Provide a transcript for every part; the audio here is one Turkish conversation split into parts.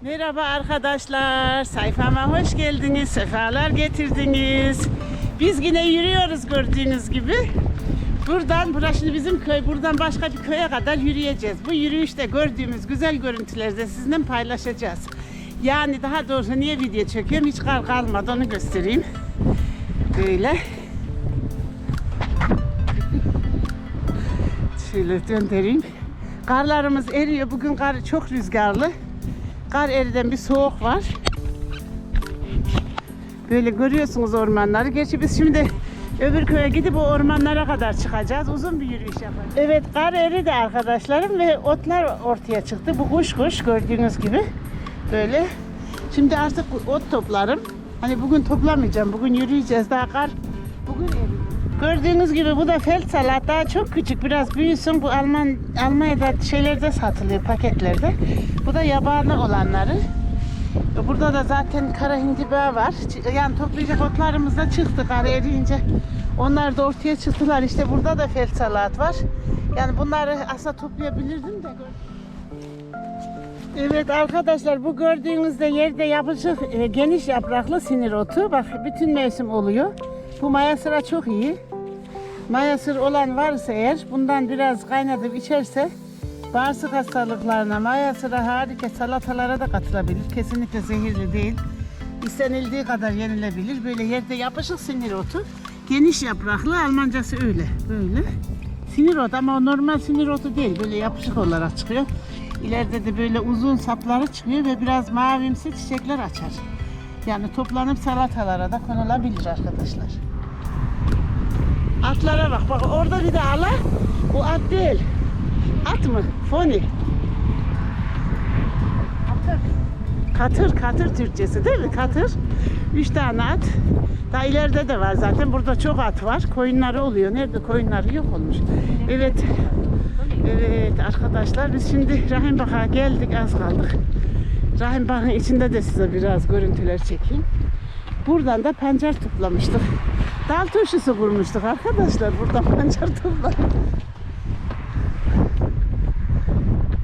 Merhaba arkadaşlar. Sayfama hoş geldiniz. Sefalar getirdiniz. Biz yine yürüyoruz gördüğünüz gibi. Buradan, burası şimdi bizim köy. Buradan başka bir köye kadar yürüyeceğiz. Bu yürüyüşte gördüğümüz güzel görüntüleri de sizinle paylaşacağız. Yani daha doğrusu niye video çekiyorum hiç kar kalmadı onu göstereyim. Böyle. Şöyle döndüreyim. Karlarımız eriyor. Bugün kar çok rüzgarlı. Kar eriden bir soğuk var. Böyle görüyorsunuz ormanları. Gerçi biz şimdi öbür köye gidip o ormanlara kadar çıkacağız. Uzun bir yürüyüş yapacağız. Evet kar eridi arkadaşlarım ve otlar ortaya çıktı. Bu kuş kuş gördüğünüz gibi. Böyle. Şimdi artık ot toplarım. Hani bugün toplamayacağım. Bugün yürüyeceğiz. Daha kar bugün eridi. Gördüğünüz gibi bu da felt salat daha çok küçük biraz büyüsün bu Alman Almanya'da şeylerde satılıyor paketlerde. Bu da yabani olanları. Burada da zaten kara hindiba var. Yani toplayacak otlarımız da çıktı kar eriyince. Onlar da ortaya çıktılar. İşte burada da felt salat var. Yani bunları aslında toplayabilirdim de. Evet arkadaşlar bu gördüğünüzde yerde yapışık e, geniş yapraklı sinir otu. Bak bütün mevsim oluyor. Bu maya sıra çok iyi. Maya sır olan varsa eğer bundan biraz kaynatıp içerse bağırsak hastalıklarına maya sıra harika salatalara da katılabilir. Kesinlikle zehirli değil. İstenildiği kadar yenilebilir. Böyle yerde yapışık sinir otu. Geniş yapraklı Almancası öyle. Böyle. Sinir otu ama o normal sinir otu değil. Böyle yapışık olarak çıkıyor. İleride de böyle uzun sapları çıkıyor ve biraz mavimsi çiçekler açar. Yani toplanıp salatalara da konulabilir arkadaşlar. Atlara bak. Bak orada bir de ala. O at değil. At mı? Foni. Katır, katır Türkçesi değil mi? Katır. Üç tane at. Daha ileride de var zaten. Burada çok at var. Koyunları oluyor. Nerede koyunları yok olmuş. Evet. Evet arkadaşlar biz şimdi Rahimbak'a geldik. Az kaldık. Rahimbak'ın içinde de size biraz görüntüler çekeyim. Buradan da pancar toplamıştık. Dal turşusu kurmuştuk arkadaşlar. Burada pancar topladık.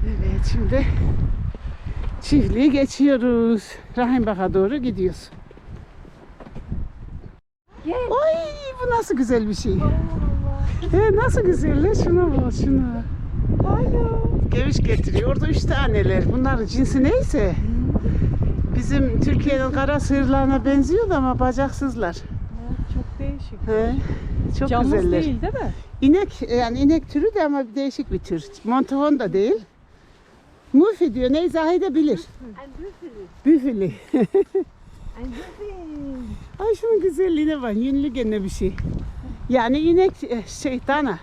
Evet şimdi çiftliği geçiyoruz. Rahimbak'a doğru gidiyoruz. Oy bu nasıl güzel bir şey. Evet, nasıl güzel şuna bak şuna. Geviş getiriyor. Orada üç taneler. Bunların cinsi neyse. Bizim Türkiye'nin kara sığırlarına benziyor ama bacaksızlar. Çok değişik. He, çok Camız güzeller. değil değil mi? İnek yani inek türü de ama değişik bir tür. Montafon da değil. Mufi diyor. Ne Zahide bilir. Büfili. Ay şunun güzelliğine bak. Yünlü gene bir şey. Yani inek eh, şey dana.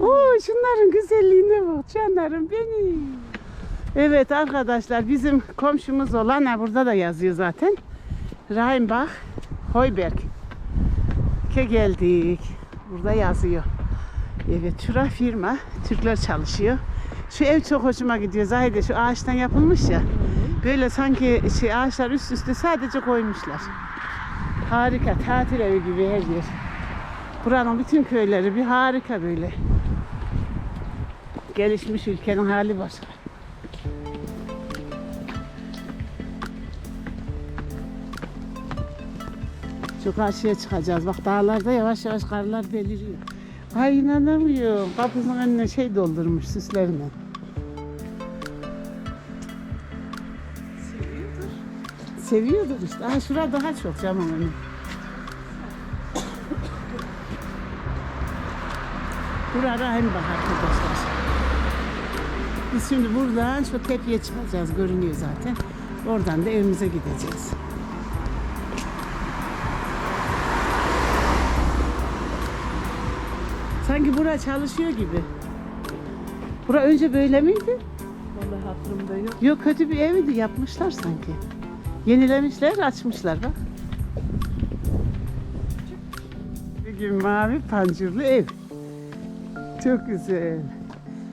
Oo şunların güzelliğine bak canlarım benim. Evet arkadaşlar bizim komşumuz olan ha, burada da yazıyor zaten. Rheinbach Heuberg. Ke geldik. Burada yazıyor. Evet şura firma. Türkler çalışıyor. Şu ev çok hoşuma gidiyor. Zahide şu ağaçtan yapılmış ya. Böyle sanki şey ağaçlar üst üste sadece koymuşlar. Harika. Tatil evi gibi her yer. Buranın bütün köyleri bir harika böyle. Gelişmiş ülkenin hali başka. Şu karşıya çıkacağız. Bak dağlarda yavaş yavaş karlar beliriyor. Ay inanamıyorum. Kapısının önüne şey doldurmuş süslerine. Seviyordur işte. Aha şurada daha çok camın önü. Burada hem bahar arkadaşlar. Biz şimdi buradan şu tepeye çıkacağız. Görünüyor zaten. Oradan da evimize gideceğiz. Sanki bura çalışıyor gibi. Bura önce böyle miydi? Vallahi hatırımda yok. Yok kötü bir evdi yapmışlar sanki. Yenilemişler açmışlar bak. Bir gün mavi pancurlu ev. Çok güzel.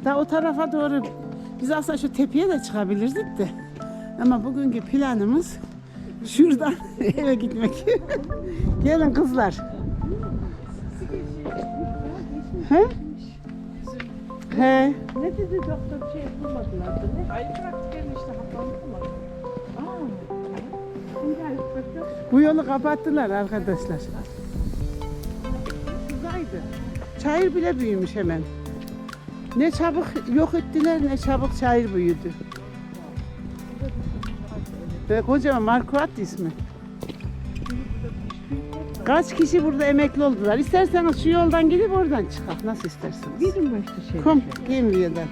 Daha o tarafa doğru biz aslında şu tepeye de çıkabilirdik de. Ama bugünkü planımız şuradan eve gitmek. Gelin kızlar. He? He. Ne dedi doktor şey bulmadılar da ne? Hayır bırak gelin işte haplandılar. Bu yolu kapattılar arkadaşlar. Şuradaydı. Çayır bile büyümüş hemen. Ne çabuk yok ettiler ne çabuk çayır büyüdü. Ve kocaman Markuat ismi. Kaç kişi burada emekli oldular? İsterseniz şu yoldan gidip oradan çıkak. Nasıl isterseniz. Bizim işte şey. Kom, Gemliye'den.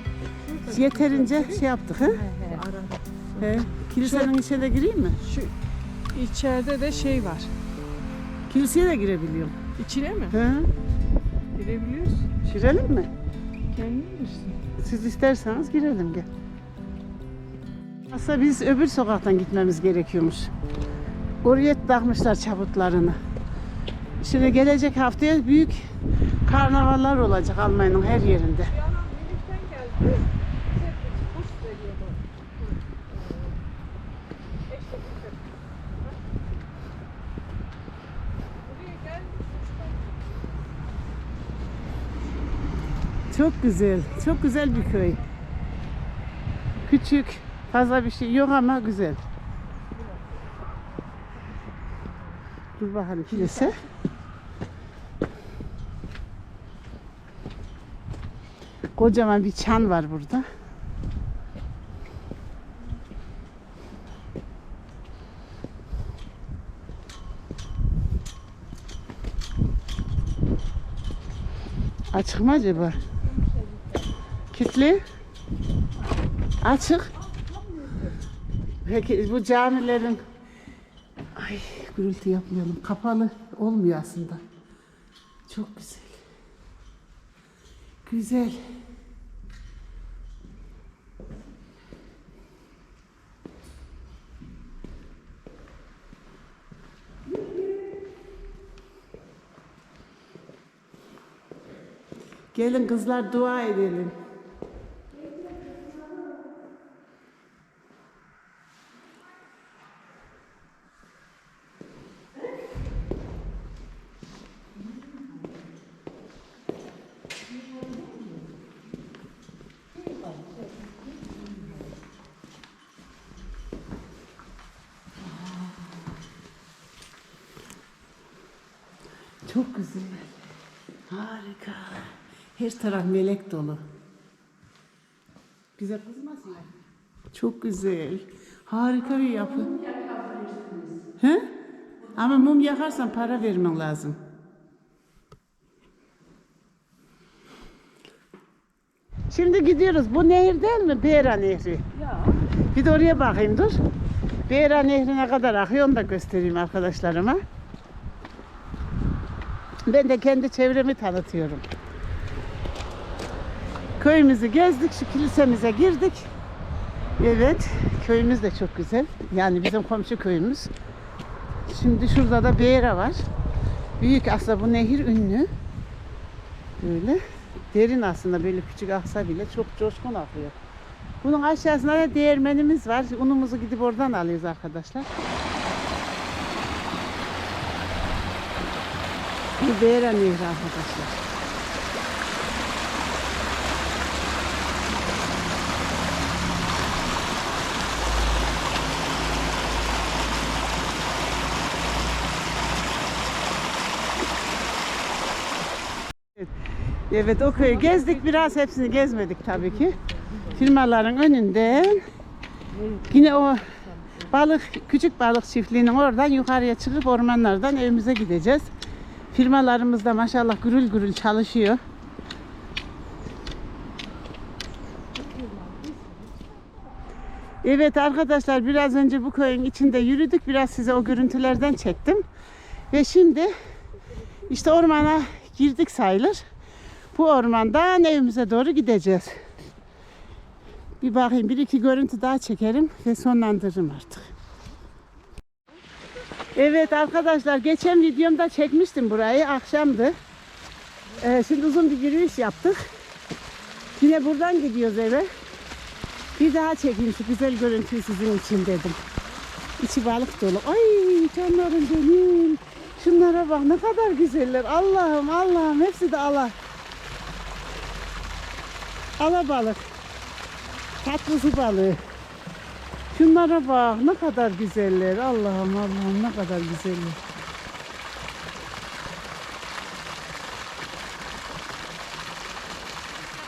Yeterince şey yaptık ha? He. Kilisenin içine gireyim mi? Şu içeride de şey var. Kiliseye de girebiliyorum. İçine mi? He. Girebiliyoruz. Girelim mi? Kendin bilirsin. Siz isterseniz girelim gel. Aslında biz öbür sokaktan gitmemiz gerekiyormuş. Oraya takmışlar çabutlarını. Şimdi gelecek haftaya büyük karnavallar olacak Almanya'nın her yerinde. Çok güzel, çok güzel bir köy. Küçük, fazla bir şey yok ama güzel. Dur bakalım kilise. Kocaman bir çan var burada. Açık mı acaba? Kitli. Açık. Peki bu camilerin ay gürültü yapmayalım. Kapalı olmuyor aslında. Çok güzel. Güzel. Gelin kızlar dua edelim. Çok güzel. Harika. Her taraf melek dolu. Bize kızmasın. Çok güzel. Harika bir yapı. He? Ama mum yakarsan para vermen lazım. Şimdi gidiyoruz. Bu nehir değil mi? Bera Nehri. Ya. Bir de oraya bakayım dur. Bera Nehri ne kadar akıyor onu da göstereyim arkadaşlarıma. Ben de kendi çevremi tanıtıyorum. Köyümüzü gezdik, şu kilisemize girdik. Evet, köyümüz de çok güzel. Yani bizim komşu köyümüz. Şimdi şurada da Beyra var. Büyük aslında bu nehir ünlü. Böyle derin aslında böyle küçük aksa bile çok coşkun akıyor. Bunun aşağısında da değirmenimiz var. Unumuzu gidip oradan alıyoruz arkadaşlar. Bu Beyra Nehri arkadaşlar. Evet o köyü gezdik biraz hepsini gezmedik tabii ki. Firmaların önünden yine o balık küçük balık çiftliğinin oradan yukarıya çıkıp ormanlardan evimize gideceğiz. Firmalarımız da maşallah gürül gürül çalışıyor. Evet arkadaşlar biraz önce bu köyün içinde yürüdük. Biraz size o görüntülerden çektim. Ve şimdi işte ormana girdik sayılır. Bu ormandan evimize doğru gideceğiz. Bir bakayım bir iki görüntü daha çekerim ve sonlandırırım artık. Evet arkadaşlar geçen videomda çekmiştim burayı akşamdı. Ee, şimdi uzun bir yürüyüş yaptık. Yine buradan gidiyoruz eve. Bir daha çekeyim şu güzel görüntüyü sizin için dedim. İçi balık dolu. Ay canlarım benim. Şunlara bak ne kadar güzeller. Allah'ım Allah'ım hepsi de ala. Ala balık. Tatlı su balığı. Şunlara bak ne kadar güzeller. Allah'ım Allah'ım ne kadar güzeller.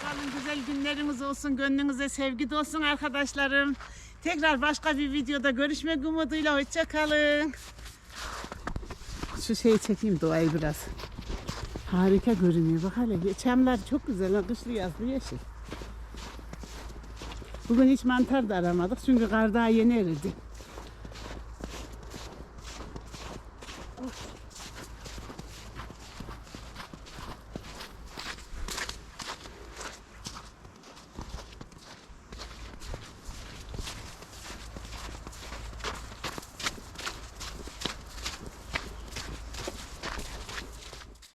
Kalın güzel günleriniz olsun. Gönlünüze sevgi dolsun arkadaşlarım. Tekrar başka bir videoda görüşmek umuduyla. Hoşça kalın. Şu şeyi çekeyim doğayı biraz. Harika görünüyor. Bak hele çamlar çok güzel. Kışlı yazlı yeşil. Bugün hiç mantar da aramadık çünkü kar daha yeni eridi. Of.